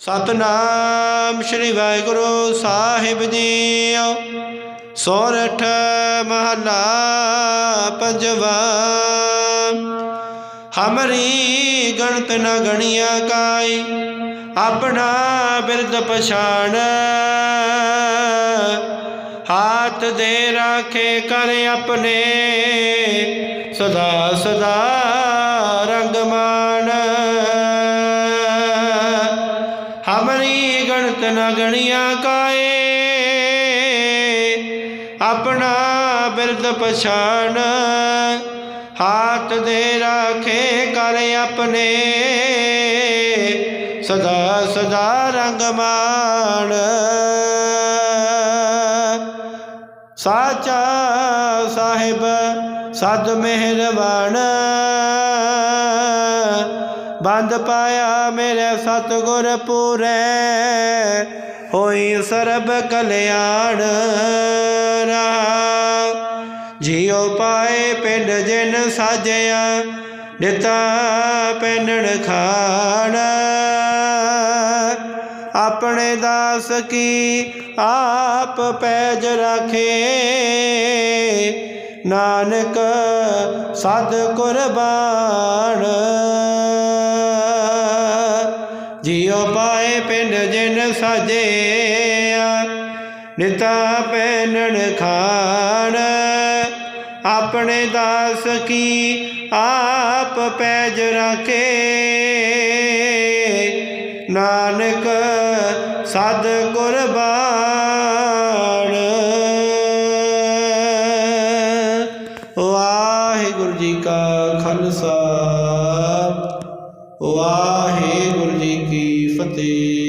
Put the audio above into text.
ਸਤਨਾਮ ਸ੍ਰੀ ਵਾਹਿਗੁਰੂ ਸਾਹਿਬ ਜੀ ਸੋਰਠ ਮਹਲਾ ਪੰਜਵਾ। ਹਮਰੀ ਗਣਤ ਨ ਗਣਿਆ ਕਾਈ, ਆਪਣਾ ਬਿਰਦ ਪਛਾਣ। ਹਾਥ ਦੇ ਰਾਖੇ ਕਰ ਆਪਣੇ, ਸਦਾ ਸਦਾ ਹਮਰੀ ਗਣਤ ਨ ਗਣੀਆਂ ਕਾਏ, ਆਪਣਾ ਬਿਰਦ ਪਛਾਣ, ਹਾਥ ਦੇ ਰਾਖੇ ਕਰ ਆਪਣੇ, ਸਦਾ ਸਦਾ ਰੰਗ ਮਾਣ। ਸਾਚਾ ਸਾਹਿਬ ਸਦ ਮਿਹਰਬਾਨ। ਬੰਦ ਪਾਇਆ ਮੇਰੇ ਸਤਗੁਰ ਪੂਰੇ। ਹੋਈ ਸਰਬ ਕਲਿਆਣ ਰਹਾਉ ਜਿਉ ਪਾਏ ਪਿੰਡ ਜਿਨ ਸਾਜਿਆ ਨਿਤਾ ਪੈਨਣ ਖਾਣ। ਆਪਣੇ ਦਾਸ ਕੀ ਆਪ ਪੈਜ ਰਾਖੇ। ਨਾਨਕ ਸਦ ਕੁਰਬਾਨ। ਜਿਉ ਪਾਏ ਪਿੰਡ ਜਿਨ ਸਾਜਿਆ ਨਿਤਾ ਪੈਨਣ ਖਾਣ। ਆਪਣੇ ਦਾਸ ਕੀ ਆਪ ਪੈਜ ਰਾਖੇ। ਨਾਨਕ ਸਦ ਕੁਰਬਾਨ। ਵਾਹਿਗੁਰੂ ਜੀ ਕਾ ਖਾਲਸਾ। ਵਾਹਿਗੁਰੂ ਜੀ ਕੀ ਫਤਿਹ।